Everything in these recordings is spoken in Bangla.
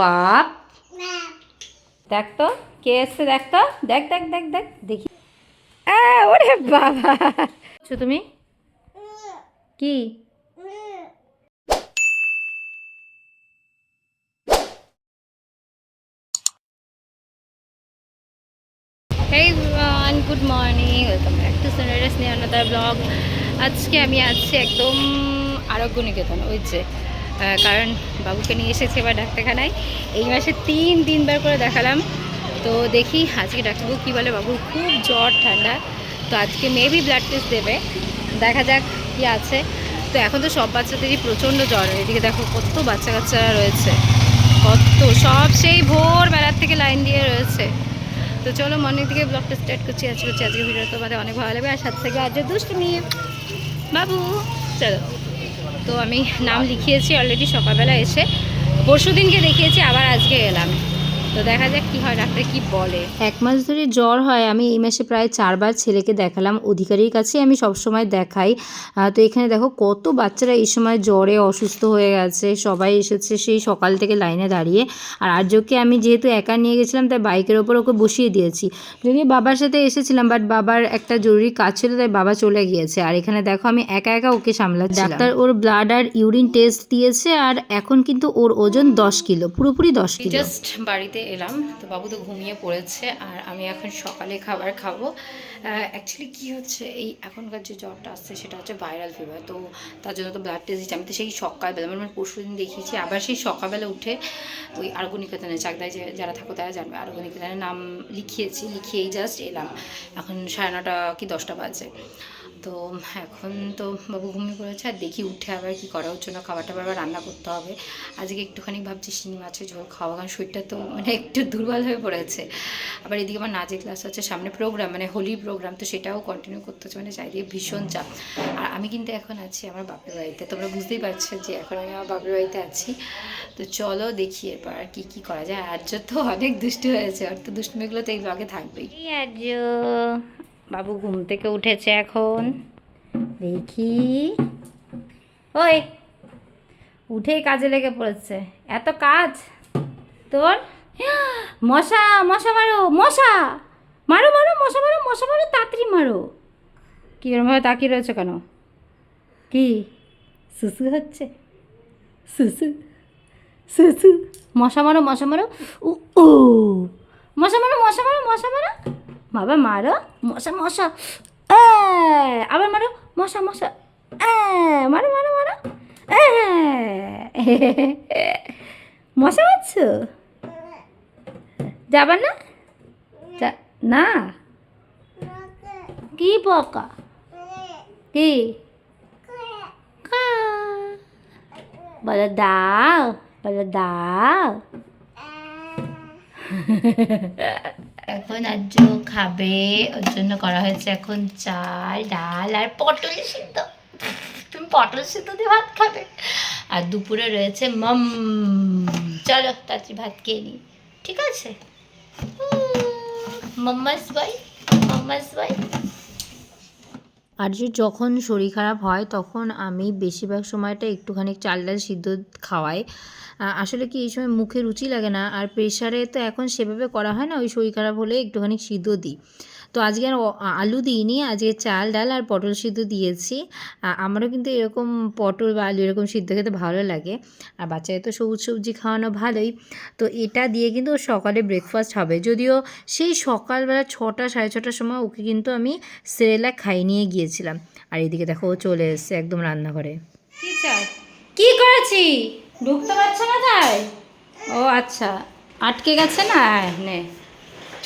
পাপ দেখ তো, কে এসছে দেখ তো। দেখ দেখ দেখ দেখ, দেখি। ওরে বাবা। তুমি? কি? Good morning welcome back to Sunrise নিয়ে ব্লগ আজকে আমি আছি একদম আরোগ্য নিকেতন, ওই যে। কারণ বাবুকে নিয়ে এসেছি এবার ডাক্তারখানায়। এই মাসে তিন তিনবার করে দেখালাম। তো দেখি আজকে ডাক্তারবাবু কী বলে? বাবুর খুব জ্বর, ঠান্ডা। তো আজকে মেবি ব্লাড টেস্ট দেবে। দেখা যাক কী আছে। তো এখন তো সব বাচ্চাদেরই প্রচণ্ড জ্বর। এদিকে দেখো কত বাচ্চা কাচ্চারা রয়েছে। কত, সব সেই ভোরবেলার থেকে লাইন দিয়ে রয়েছে। তো চলো মর্নিং থেকে ব্লগটা স্টার্ট করছি। আজকে হচ্ছে আজকে ভিডিও তোমাদের অনেক ভালো লাগবে। আর সাথে থেকে আজ দুষ্টমি। বাবু, চলো। তো আমি নাম লিখিয়েছি অলরেডি সকালবেলা এসে। পরশু দিনকে দেখিয়েছি আবার আজকে এলাম। তো দেখা যাক কি হয় ডাক্তার কি বলে। এক মাস ধরে জ্বর হয় আমি এই মাসে প্রায় চারবার ছেলেকে দেখালাম অধিকারীর কাছে আমি সব সময় দেখাই তো এখানে দেখো কত বাচ্চারা এই সময় জ্বরে অসুস্থ হয়ে গেছে সবাই এসেছে সেই সকাল থেকে লাইনে দাঁড়িয়ে। আর আর্যকে আমি যেহেতু একা নিয়ে গেছিলাম তাই বাইকের ওপর ওকে বসিয়ে দিয়েছি। যদিও বাবার সাথে এসেছিলাম বাট বাবার একটা জরুরি কাজ ছিল তাই বাবা চলে গিয়েছে। আর এখানে দেখো আমি একা একা ওকে সামলাচ্ছি ডাক্তার ওর ব্লাড আর ইউরিন টেস্ট দিয়েছে আর এখন কিন্তু ওর ওজন দশ কিলো পুরোপুরি দশ কিলো। জাস্ট বাড়িতে এলাম। তো বাবু তো ঘুমিয়ে পড়েছে আর আমি এখন সকালে খাবার খাব। অ্যাকচুয়ালি কি হচ্ছে, এই এখনকার যে জ্বরটা আসছে সেটা হচ্ছে ভাইরাল ফিভার তো তার জন্য তো ব্লাড টেস্ট আমি তো সেই সকালবেলা মানে পরশু দিন দেখিয়েছি, আবার সেই সকালবেলা উঠে ওই আরোগ্য নিকেতনে চাকদায় যে, যারা থাকো তারা জানবে। আরোগ্য নিকেতনের নাম লিখিয়েছি, লিখিয়েই জাস্ট এলাম। এখন সাড়ে নটা কি দশটা বাজে। তো এখন তো বাবু ঘুমিয়ে পড়েছে আর দেখি উঠে আবার কি করা হচ্ছে না খাবার টাবার আবার রান্না করতে হবে। আজকে একটুখানি ভাবছি শিঙি মাছের ঝোল খাওয়া কারণ শরীরটা তো মানে একটু দুর্বল হয়ে পড়েছে। আবার এদিকে আমার নাচের ক্লাস আছে সামনে প্রোগ্রাম মানে হোলি প্রোগ্রাম তো সেটাও কন্টিনিউ করতে হচ্ছে মানে চারিদিকে ভীষণ চাপ। আর আমি কিন্তু এখন আছি আমার বাপের বাড়িতে তোমরা বুঝতেই পারছ যে এখন আমি আমার বাপের বাড়িতে আছি। তো চলো দেখি এরপর আর কী কী করা যায় আর্য তো অনেক দুষ্টু হয়েছে আর তো দুষ্টুমিগুলো তো এই ব্লগে থাকবেই। আর্য। বাবু ঘুম থেকে উঠেছে এখন। দেখি। ওই, উঠেই কাজে লেগে পড়েছে। এত কাজ? তোর? মশা মশা মারো মশা! মারো মারো, মশা মারো মশা মারো, তাড়াতাড়ি মারো। কী, এরমভাবে তাকিয়ে রয়েছে কেন? কি? সুসু হচ্ছে? সুসু সুসু। মশা মারো মশা মারো। ও মশা মারো মশা মারো মশা মারো। বাবা মারো মশা মশা। এ, আবার মারো মশা মশা। এ, মারো মারো মারো। মশা মারছো? যাবার না? না? কি বকা? কি? কা। বলো দাও বলো দাও। এখন আজ খাবে, ওর জন্য করা হয়েছে এখন চাল, ডাল আর পটল সিদ্ধ। তুমি পটল সিদ্ধ দিয়ে ভাত খাবে। আর দুপুরে রয়েছে মম। চলো, তাড়াতাড়ি ভাত খেয়ে নিই। ঠিক আছে? মাম্মাস বাই মাম্মাস বাই যে যখন শরীর খারাপ হয়, তখন আমি বেশিরভাগ সময়টা একটুখানি চাল ডাল সিদ্ধ খাওয়াই। আসলে কি এই সময় মুখে রুচি লাগে না, আর প্রেশারে তো এখন সেভাবে করা হয় না, ওই শরীর খারাপ হলে একটুখানি সিদ্ধ দিই। তো আজকে আর আলু দিইনি। আজকে চাল ডাল আর পটল সিদ্ধ দিয়েছি। আমারও কিন্তু এরকম পটল বা আলু এরকম সিদ্ধ খেতে ভালো লাগে। আর বাচ্চাদের তো সবুজ সবজি খাওয়ানো ভালোই। তো এটা দিয়ে কিন্তু সকালে ব্রেকফাস্ট হবে। যদিও সেই সকালবেলা ছটা সাড়ে ছটার সময় ওকে কিন্তু আমি সেরেলাক খাইয়ে নিয়ে গিয়েছিলাম। আর এদিকে দেখো ও চলে এসছে একদম রান্নাঘরে। কি করেছি? ঢুকতে পারছে না তাই ও আচ্ছা। আটকে গেছে না? আয়, নে।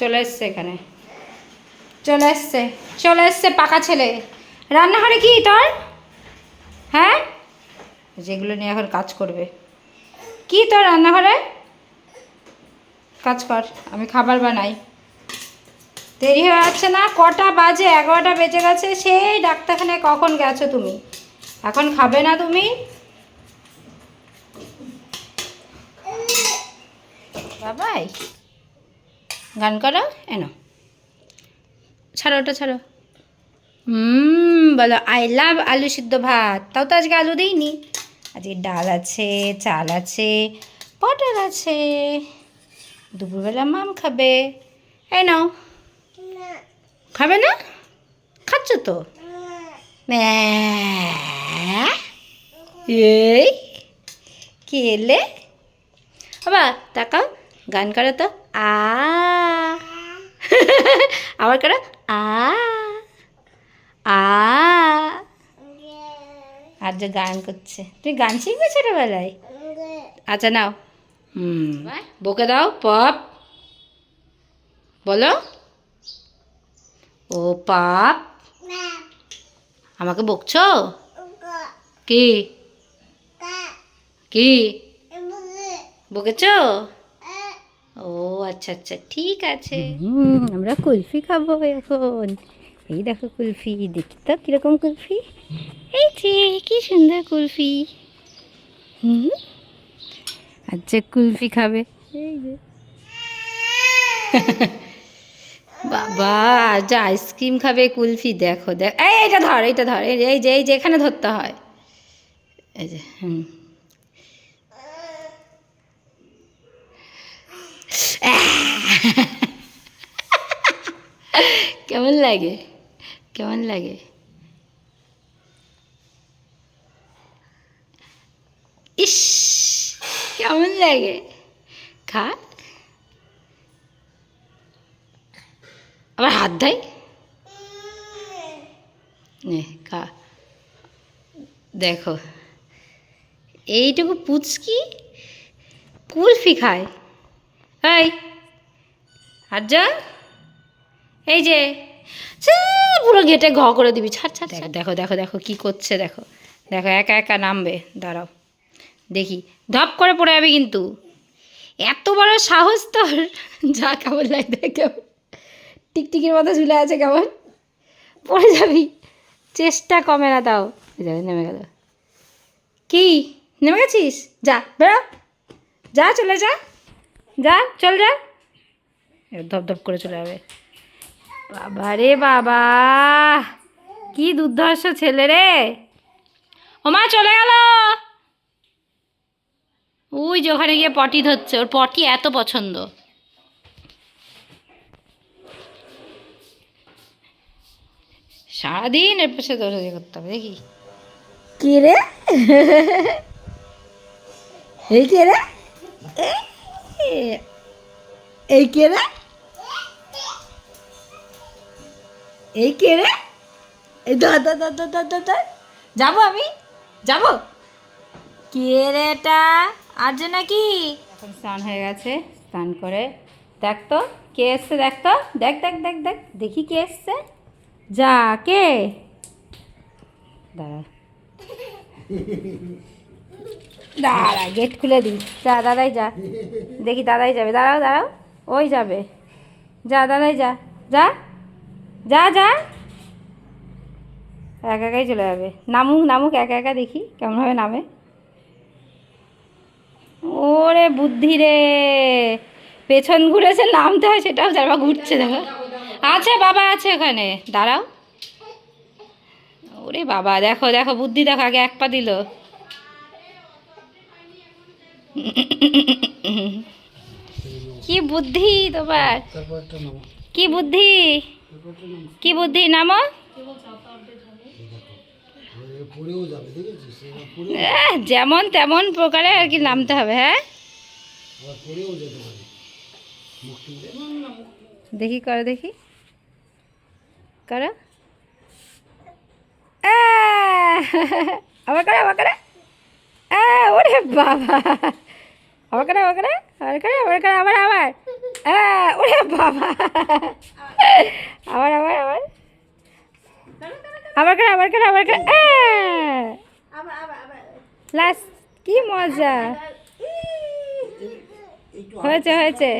চলে এসছে এখানে। চলে এসছে চলে এসছে পাকা ছেলে। রান্নাঘরে কি তোর? হ্যাঁ? যেগুলো নিয়ে এখন কাজ করবে। কি তোর রান্নাঘরে? কাজ কর, আমি খাবার বানাই। দেরি হয়ে যাচ্ছে না, কটা বাজে, এগারোটা বেজে গেছে, সেই ডাক্তারখানায় কখন গেছো তুমি? এখন খাবে না তুমি? বাবাই, গান করো, এনো। ছাড়ো, ওটা ছাড়ো। হুম, বলো আই লাভ আলু সিদ্ধ ভাত। তাও তো আজকে আলু দিইনি। আজকে ডাল আছে, চাল আছে, পটল আছে। দুপুরবেলা মাম খাবে। এই নাও। খাবে না? খাচ্ছ তো। এই, কে এলে? বাবা, তাকাও, গান করো তো। আ। আবার করো। আ আ, আর যে গান করছে। তুমি গান শিখবে ছোটবেলায়? আচ্ছা নাও। হুম, বকে দাও, পপ। বলো। ও, পাপ। আমাকে বকছো? কি? কি? বকেছো? ও আচ্ছা আচ্ছা ঠিক আছে। আমরা কুলফি খাব এখন। এই দেখো কুলফি দেখি তো কীরকম কুলফি। এই যে কি সুন্দর কুলফি। হুম আচ্ছা কুলফি খাবে। এই যে। বাবা আজ আইসক্রিম খাবে কুলফি দেখো দেখ। এই এটা ধর এটা ধর এই এই যে এই যে এখানে ধরতে হয়। এই যে হুম। কেমন লাগে? কেমন লাগে? ইস, কেমন লাগে? খা। আবার হাত দেয়? নে, খা। দেখো। এইটুকু পুচকি কুলফি খায়। এই আর যা এই যে পুরো গেটে ঘ করে দিবি ছাড় ছাড় ছাড়। দেখো দেখো দেখো কি করছে দেখো। দেখো একা একা নামবে দাঁড়াও। দেখি ধপ করে পড়ে যাবে কিন্তু। এত বড় সাহস তোর যা কেমন লাগে দেখ কেমন। টিকটিকির মতো ঝুলে আছে কেমন। পড়ে যাবি চেষ্টা কমে না তাও। দেখো, নেমে গেল। কি নেমে গেছিস? যা বেরো। যা চলে যা। যা চল যা। এবার ধপ ধপ করে চলে যাবে। বাবা রে বাবা কি দুর্ধর্ষ ছেলে রে। ও মা চলে গেল। ওই যে ওখানে গিয়ে পটি ধরছে ওর পটি এত পছন্দ। সারাদিন এর পাশে দৌড়াদৌড়ি করতে হবে দেখি। কে রে? এই কে রে? এই কে রে? এই কে রে? এই ধর ধর ধর ধর ধর ধর যাব আমি? যাব? কে রে এটা? আজ নাকি? এখন স্নান হয়ে গেছে, স্নান করে। দেখ তো, কে এসছে দেখ তো। দেখ দেখ দেখ দেখ। দেখি কে এসছে। যা, কে? দাঁড়া। দাঁড়া গেট খুলে দিই। যা, দাদাই যা। দেখি দাদাই যাবে। দাঁড়াও দাঁড়াও। ওই যাবে। যা, দাদাই যা। যা। যা যা। একা একাই চলে যাবে। নামুক নামুক, একা একা দেখি কেমনভাবে নামে। ওরে বুদ্ধি রে। পেছন ঘুরেছে নামতে হয়, সেটাও যারা ঘুরছে, দেখো। আছে, বাবা আছে ওখানে। দাঁড়াও। ওরে বাবা, দেখো দেখো, বুদ্ধি দেখো, আগে এক পা দিল। কি বুদ্ধি তোমার? কি বুদ্ধি? কি বুদ্ধি? নামো। আহ, যেমন তেমন প্রকারে আর কি নামতে হবে হ্যাঁ? দেখি করো দেখি। করো। আবার করে আবার করে। ওরে বাবা। আবার করে আবার করে আবার করে আবার। করে আবার আবার ওরে বাবা। আবার আবার আবার। আবার করে আবার করে আবার করে লাস্ট কি মজা। হয়েছে হয়েছে।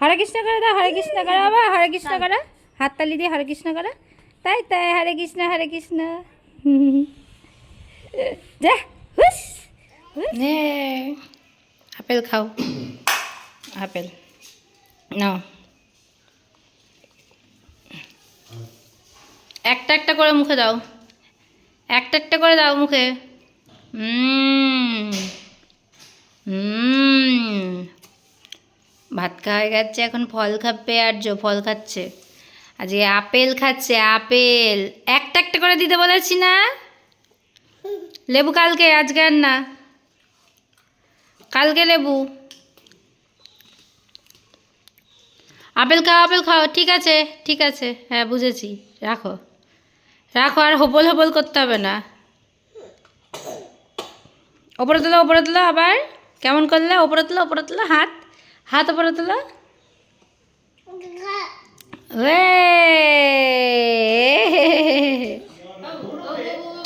হরে কৃষ্ণ করে দাও, হরে কৃষ্ণ করো। বাবা, হরে কৃষ্ণ করো। হাততালি দিয়ে হরে কৃষ্ণ করো। তাই তাই, হরে কৃষ্ণ হরে কৃষ্ণ। যা হুস নে। আপেল খাও। আপেল। নাও। একটা একটা করে মুখে দাও। একটা একটা করে দাও মুখে। ভাত খাওয়া গেছে, এখন ফল খাবে আর জো ফল খাচ্ছে। আজকে আপেল খাচ্ছে, আপেল। একটা একটা করে দিতে বলেছি না? লেবু কালকে, আজকে আর না। কালকে লেবু। আপেল খাও আপেল খাও, ঠিক আছে ঠিক আছে হ্যাঁ বুঝেছি, রাখো। রাখো, আর হবল হবল করতে হবে না। ওপরে তোলো ওপরে তোলো আবার। কেমন করলে? ওপরে তোলো ওপরে তোলো, হাত। হাত ওপরে তোলো!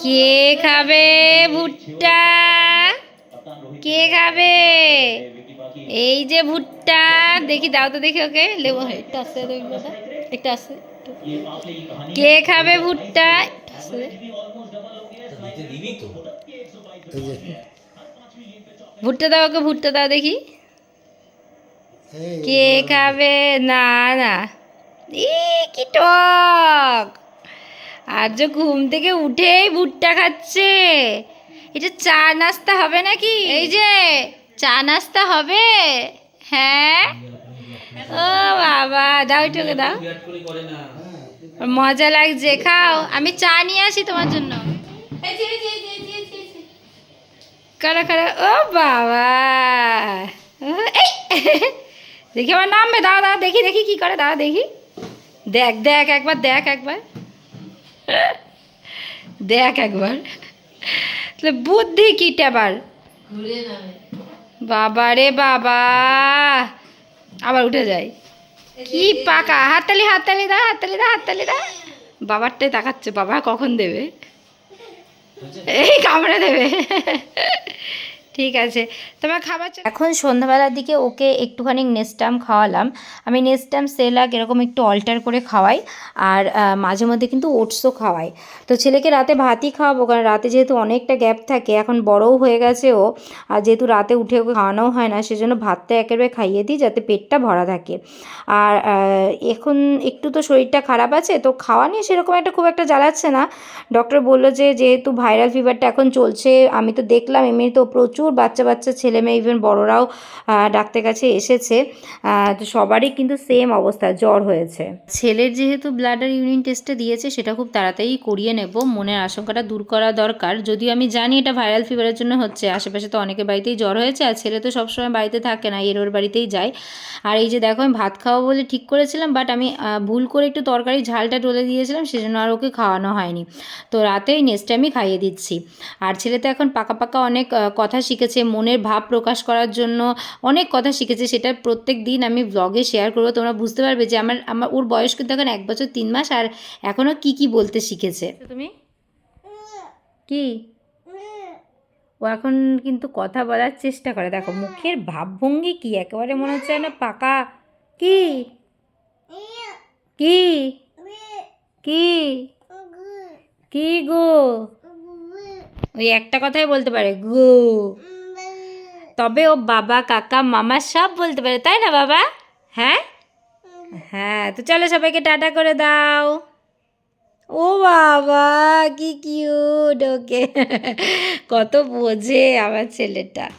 কে খাবে ভুট্টা? কে খাবে? এই যে ভুট্টা, দেখি, দাও তো দেখি ওকে। লেবু একটু আসতে একটু আসতে কে খাবে ভুট্টা। ভুট্টা দাও ওকে, ভুট্টা দাও দেখি। কে খাবে? না না। ই, কি টক। আর যে ঘুম থেকে উঠেই ভুট্টা খাচ্ছে। এটা চা নাস্তা হবে নাকি? এই যে চা নাস্তা হবে। হ্যাঁ? ও বাবা দাও এটুকু দাও। মজা লাগছে খাও। আমি চা নিয়ে আসি তোমার জন্য। কারা কারা? ও বাবা। দেখি আমার নামবে দাও দাও দেখি দেখি কি করে দাও দেখি। দেখ দেখ একবার দেখ একবার। দেখ একবার। তাহলে বুদ্ধি কীটা আবার? বাবা রে বাবা। আবার উঠে যায়। কি পাকা। হাততালি হাততালি দা হাততালি দা হাততালি দা। বাবারটাই তাকাচ্ছে। বাবা কখন দেবে? এই কামড়ে দেবে। ঠিক আছে। তোমার খাবার এখন সন্ধ্যাবেলার দিকে ওকে একটুখানি নেস্টাম খাওয়ালাম। আমি নেস্টাম সেলাক এরকম একটু অল্টার করে খাওয়াই। আর মাঝে মধ্যে কিন্তু ওটসও খাওয়াই। তো ছেলেকে রাতে ভাতই খাওয়াবো, কারণ রাতে যেহেতু অনেকটা গ্যাপ থাকে, এখন বড়ও হয়ে গেছে ও। আর যেহেতু রাতে উঠে ওকে খাওয়ানোও হয় না, সেজন্য ভাতটা একেবারে খাইয়ে দিই যাতে পেটটা ভরা থাকে। আর এখন একটু তো শরীরটা খারাপ আছে, তো খাওয়া নিয়ে সেরকম একটা খুব একটা জ্বালাচ্ছে না। ডক্টর বলল যে, যেহেতু ভাইরাল ফিভারটা এখন চলছে, আমি তো দেখলাম এমনি তো প্রচুর বাচ্চা বাচ্চা, ছেলে মেয়ে ইভেন বড়রাও ডাক্তারের কাছে এসেছে। তো সবারই কিন্তু সেম অবস্থা, জ্বর হয়েছে। ছেলের যেহেতু ব্লাডার ইউরিন টেস্টটা দিয়েছে, সেটা খুব তাড়াতাড়ি করিয়ে নেব। মনের আশঙ্কাটা দূর করা দরকার। যদিও আমি জানি এটা ভাইরাল ফিভারের জন্য হচ্ছে, আশেপাশে তো অনেকের বাড়িতেই জ্বর হয়েছে, আর ছেলে তো সবসময় বাড়িতে থাকে না, এর ওর বাড়িতেই যায়। আর এই যে দেখো, আমি ভাত খাওয়াবো বলে ঠিক করেছিলাম বাট আমি ভুল করে একটু তরকারি ঝালটা ডলে দিয়েছিলাম, সেজন্য আর ওকে খাওয়ানো হয়নি। তো রাতে এই নেক্সট আমি খাইয়ে দিচ্ছি। আর ছেলে তো এখন পাকা পাকা অনেক কথা শিখেছে মনের ভাব প্রকাশ করার জন্য অনেক কথা শিখেছে সেটা প্রত্যেক দিন আমি ব্লগে শেয়ার করব। তোমরা বুঝতে পারবে যে আমার আমার ওর বয়স কিন্তু এখন এক বছর তিন মাস আর এখনও কি কি বলতে শিখেছে। তুমি? কি? ও এখন কিন্তু কথা বলার চেষ্টা করে। দেখো মুখের ভাবভঙ্গি কি? একেবারে মনে হচ্ছে না পাকা। কি? কি? কি? কি গো? ওই একটা কথাই বলতে পারে, গু। তবে ও বাবা, কাকা, মামা সব বলতে পারে, তাই না বাবা? হ্যাঁ? হ্যাঁ তো চলো সবাইকে টাটা করে দাও। ও বাবা, কি কিউট ওকে। কত বোঝে আমার ছেলেটা।